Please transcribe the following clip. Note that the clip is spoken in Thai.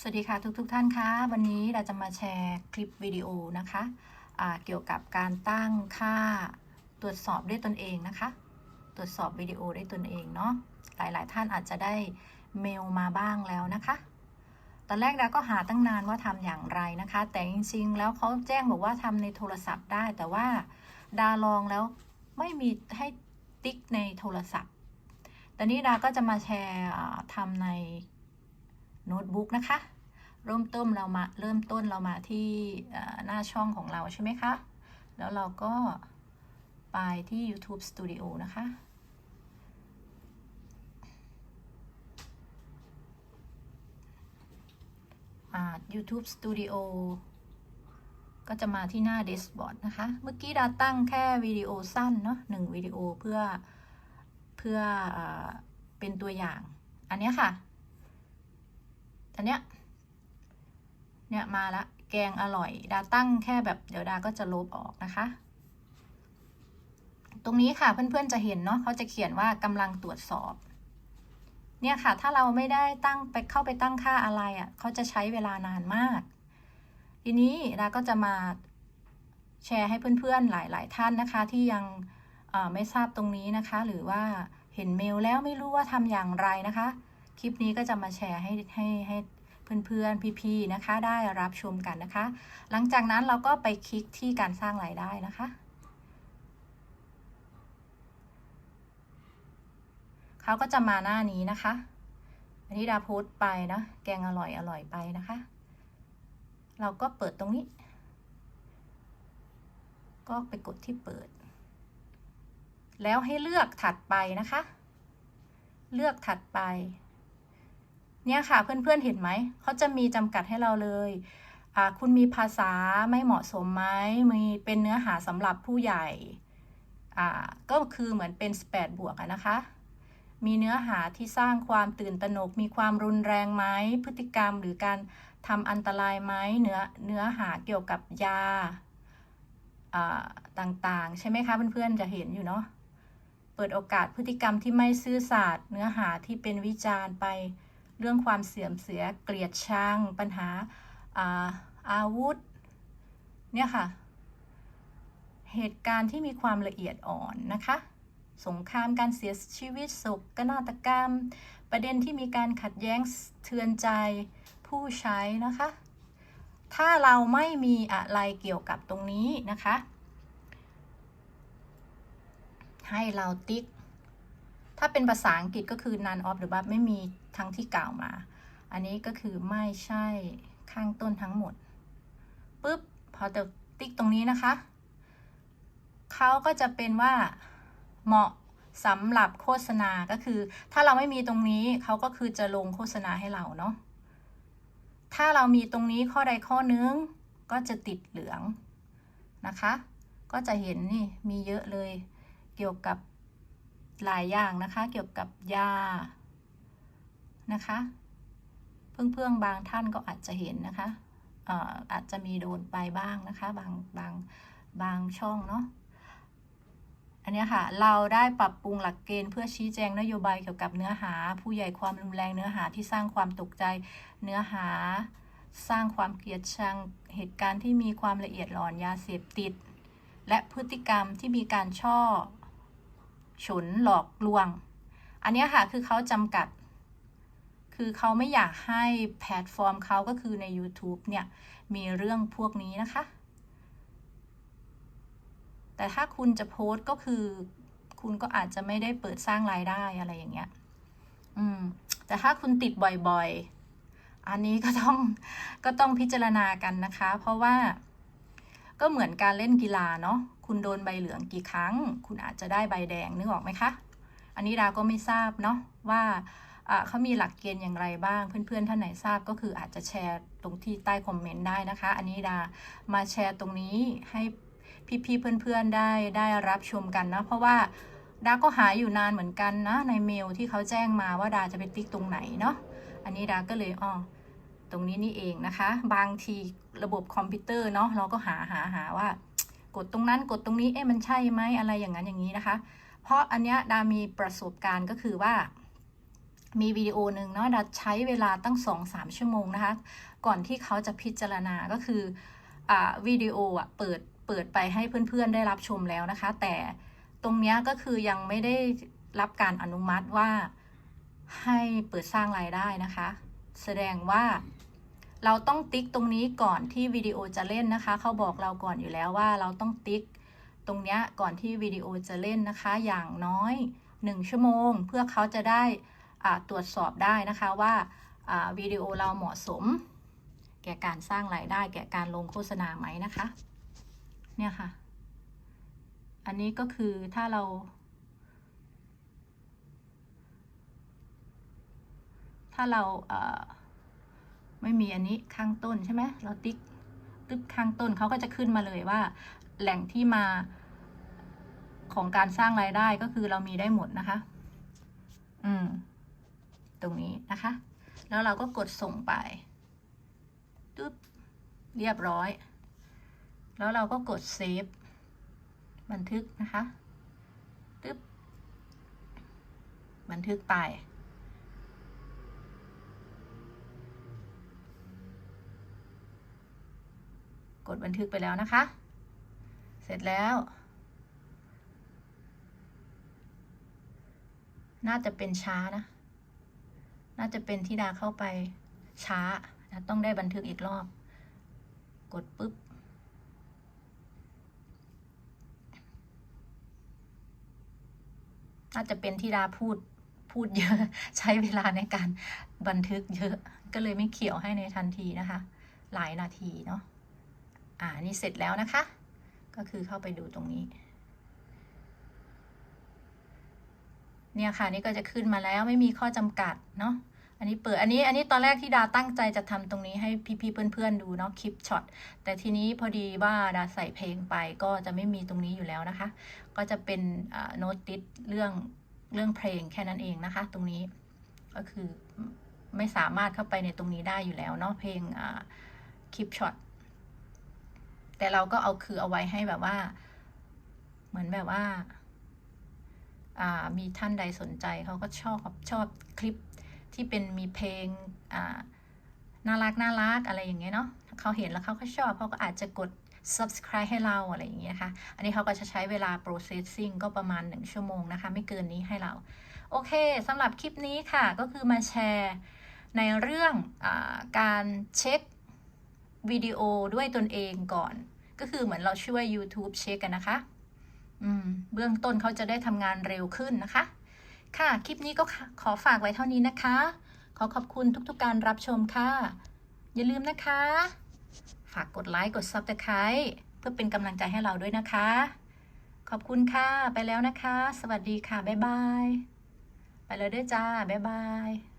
สวัสดีค่ะทุกๆทท่านคะวันนี้เราจะมาแชร์คลิปวิดีโอนะคะะเกี่ยวกับการตั้งค่าตรวจสอบด้วยตนเองนะคะ ตรวจสอบวิดีโอได้ตนเองเนาะหลายๆ ท่านอาจจะได้เมลมาบ้างแล้วนะคะ ตอนแรกเราก็หาตั้งนานว่าทำอย่างไรนะคะ แต่จริงๆ แล้วเขาแจ้งบอกว่าทำในโทรศัพท์ได้ แต่ว่าดาลองแล้วไม่มีให้ติ๊กในโทรศัพท์ตอนนี้ดาก็จะมาแชร์ทำใน โน้ตบุ๊กนะคะ เริ่มต้นเรามาเริ่มต้นเรามาที่หน้าช่องของเราใช่ไหมคะ แล้วเราก็ไปที่ YouTube Studio นะคะ YouTube Studio ก็จะมาที่หน้า Dashboard นะคะ เมื่อกี้ดาตั้งแค่วิดีโอสั้นเนาะหนึ่งวิดีโอเพื่อเพื่ออเป็นตัวอย่าง อันนี้ค่ะ อันเนี้ย เนี่ยมาละ แกงอร่อย ดาตั้งแค่แบบเดี๋ยวดาก็จะลบออกนะคะ ตรงนี้ค่ะเพื่อนๆจะเห็นเนาะเขาจะเขียนว่ากำลังตรวจสอบ เนี่ยค่ะ ถ้าเราไม่ได้ตั้งไปเข้าไปตั้งค่าอะไรอะ่ะเขาจะใช้เวลานานมาก ทีนี้ดาก็จะมาแชร์ให้เพื่อนๆหลาย ๆ ท่านนะคะ ที่ยังไม่ทราบตรงนี้นะคะ หรือว่าเห็นเมลแล้วไม่รู้ว่าทำอย่างไรนะคะ คลิปนี้ก็จะมาแชร์ให้ให้ให้ เพื่อนๆ พี่ๆ นะคะ ได้รับชมกันนะคะ หลังจากนั้นเราก็ไปคลิกที่การสร้างรายได้นะคะ เขาก็จะมาหน้านี้นะคะ อันนี้ดาโพสต์ไปนะ แกงอร่อยอร่อยไปนะคะ เราก็เปิดตรงนี้ ก็ไปกดที่เปิด แล้วให้เลือกถัดไปนะคะ เลือกถัดไป เนี่ยค่ะเพื่อนๆเห็นไหม เขาจะมีจำกัดให้เราเลยคุณมีภาษาไม่เหมาะสมไหมมีเป็นเนื้อหาสำหรับผู้ใหญ่ก็คือเหมือนเป็น 18 บวกนะคะ มีเนื้อหาที่สร้างความตื่นตระหนก มีความรุนแรงไหมพฤติกรรมหรือการทำอันตรายไหมเนื้อเนื้อหาเกี่ยวกับยาต่างๆ ใช่ไหมคะเพื่อนๆจะเห็นอยู่เนาะเปิดโอกาสพฤติกรรมที่ไม่ซื่อสัตย์เนื้อหาที่เป็นวิจารณ์ไป เรื่องความเสื่อมเสียเกลียดชัง ปัญหาอาอาวุธ เนี่ยค่ะ เหตุการณ์ที่มีความละเอียดอ่อนนะคะ สงครามการเสียชีวิตศกนาฏกรรม ประเด็นที่มีการขัดแย้งเทือนใจผู้ใช้นะคะ ถ้าเราไม่มีอะไรเกี่ยวกับตรงนี้นะคะ ให้เราติ๊ก ถ้าเป็นภาษาอังกฤษก็คือ none of หรือว่าไม่มีทั้งที่กล่าวมา อันนี้ก็คือไม่ใช่ข้างต้นทั้งหมดปุ๊บพอจะติ๊กตรงนี้นะคะ เขาก็จะเป็นว่าเหมาะสำหรับโฆษณาก็คือ ถ้าเราไม่มีตรงนี้เขาก็คือจะลงโฆษณาให้เราเนาะถ้าเรามีตรงนี้ข้อใดข้อนึงก็จะติดเหลืองนะคะ ก็จะเห็นนี่มีเยอะเลยเกี่ยวกับ หลายอย่างนะคะ เกี่ยวกับยานะคะ เพื่อนๆบางท่านก็อาจจะเห็นนะคะอาจจะมีโดนไปบ้างนะคะ บางบางบางช่องเนาะอันนี้ค่ะ เราได้ปรับปรุงหลักเกณฑ์เพื่อชี้แจงนโยบายเกี่ยวกับเนื้อหา ผู้ใหญ่ความรุนแรงเนื้อหาที่สร้างความตกใจเนื้อหาสร้างความเกลียดชังเหตุการณ์ที่มีความละเอียดอ่อนยาเสพติด และพฤติกรรมที่มีการช่อ ฉุนหลอกลวง อันนี้ค่ะคือเขาจำกัด คือเขาไม่อยากให้แพลตฟอร์มเขาก็คือใน YouTube เนี่ย มีเรื่องพวกนี้นะคะ แต่ถ้าคุณจะโพสต์ก็คือ คุณก็อาจจะไม่ได้เปิดสร้างรายได้อะไรอย่างเงี้ย อืม แต่ถ้าคุณติดบ่อยๆ อันนี้ก็ต้องก็ต้องพิจารณากันนะคะ เพราะว่า ก็เหมือนการเล่นกีฬาเนาะคุณโดนใบเหลืองกี่ครั้ง คุณอาจจะได้ใบแดงนึกออกไหมคะ อันนี้ดาก็ไม่ทราบเนาะว่าเขามีหลักเกณฑ์อย่างไรบ้าง เพื่อนๆ ท่านไหนทราบก็คืออาจจะแชร์ตรงที่ใต้คอมเมนต์ได้นะคะ อันนี้ดามาแชร์ตรงนี้ให้พี่ๆเพื่อนๆได้ได้รับชมกันนะ เพราะว่าดาก็หาอยู่นานเหมือนกันนะในเมลที่เขาแจ้งมาว่าดาจะไปติ๊กตรงไหนเนาะอันนี้ดาก็เลยอ๋อ ตรงนี้นี่เองนะคะ บางทีระบบคอมพิวเตอร์เนาะเราก็หาหาหาว่า กดตรงนั้นกดตรงนี้เอ๊ะมันใช่ไหมอะไรอย่างนั้นอย่างนี้นะคะ เพราะอันเนี้ยดามีประสบการณ์ก็คือว่ามีวิดีโอหนึ่งเนาะดัดใช้เวลาตั้ง 2-3 ชั่วโมงนะคะ ก่อนที่เขาจะพิจารณาก็คืออ่าวิดีโออะเปิดเปิดไปให้เพื่อนๆได้รับชมแล้วนะคะ แต่ตรงเนี้ยก็คือยังไม่ได้รับการอนุมัติว่าให้เปิดสร้างรายได้นะคะ แสดงว่า เราต้องติ๊กตรงนี้ก่อนที่วิดีโอจะเล่นนะคะ เขาบอกเราก่อนอยู่แล้วว่าเราต้องติ๊กตรงนี้ก่อนที่วิดีโอจะเล่นนะคะ อย่างน้อย 1 ชั่วโมง เพื่อเขาจะได้ตรวจสอบได้นะคะว่าวิดีโอเราเหมาะสม แก่การสร้างรายได้ แก่การลงโฆษณาไหมนะคะ เนี่ยค่ะ อันนี้ก็คือถ้าเราถ้าเราเออ ไม่มีอันนี้ข้างต้นใช่ไหมเราติ๊กตึ๊บข้างต้นเขาก็จะขึ้นมาเลยว่า แหล่งที่มาของการสร้างรายได้ก็คือเรามีได้หมดนะคะ อืม ตรงนี้นะคะ แล้วเราก็กดส่งไปตึ๊บเรียบร้อย แล้วเราก็กดเซฟบันทึกนะคะตึ๊บบันทึกไป กดบันทึกไปแล้วนะคะ เสร็จแล้ว น่าจะเป็นช้านะ น่าจะเป็นที่ดาเข้าไปช้านะต้องได้บันทึกอีกรอบ กดปุ๊บน่าจะเป็นที่ดาพูดพูดเยอะใช้เวลาในการบันทึกเยอะ ก็เลยไม่เขียวให้ในทันทีนะคะ หลายนาทีเนาะ อ่านี่เสร็จแล้วนะคะ ก็คือเข้าไปดูตรงนี้ เนี่ยค่ะนี่ก็จะขึ้นมาแล้วไม่มีข้อจำกัดเนาะอันนี้เปิดอันนี้อันนี้ตอนแรกที่ดาตั้งใจจะทำตรงนี้ให้พี่ๆเพื่อนๆดูเนาะคลิปช็อตแต่ทีนี้พอดีว่าดาใส่เพลงไปก็จะไม่มีตรงนี้อยู่แล้วนะคะ ก็จะเป็นโน้ตติดเรื่องเรื่องเพลงแค่นั้นเองนะคะ ตรงนี้ก็คือไม่สามารถเข้าไปในตรงนี้ได้อยู่แล้วเนาะเพลงคลิปช็อต แต่เราก็เอาคือเอาไว้ให้แบบว่า เหมือนแบบว่าามีท่านใดสนใจเขาก็ชอบชอบคลิปที่เป็นมีเพลงน่ารักน่ารักอะไรอย่างเงี้ยเนาะเขาเห็นแล้วเขาก็ชอบเขาก็อาจจะกด subscribe ให้เราอะไรอย่างเงี้ยค่ะ อันนี้เขาก็จะใช้เวลา processing ก็ประมาณ 1 ชั่วโมงนะคะ ไม่เกินนี้ให้เรา โอเคสำหรับคลิปนี้ค่ะ ก็คือมาแชร์ในเรื่องอการเช็ค วิดีโอด้วยตนเองก่อน ก็คือเหมือนเราช่วย YouTube เช็คกันนะคะเบื้องต้นเขาจะได้ทำงานเร็วขึ้นนะคะ ค่ะ คลิปนี้ก็ขอฝากไว้เท่านี้นะคะ ขอขอบคุณทุกๆการรับชมค่ะ อย่าลืมนะคะ ฝากกดไลค์ กด Subscribe เพื่อเป็นกำลังใจให้เราด้วยนะคะ ขอบคุณค่ะ ไปแล้วนะคะ สวัสดีค่ะ บ๊ายบาย ไปแล้วด้วยจ้า บ๊ายบาย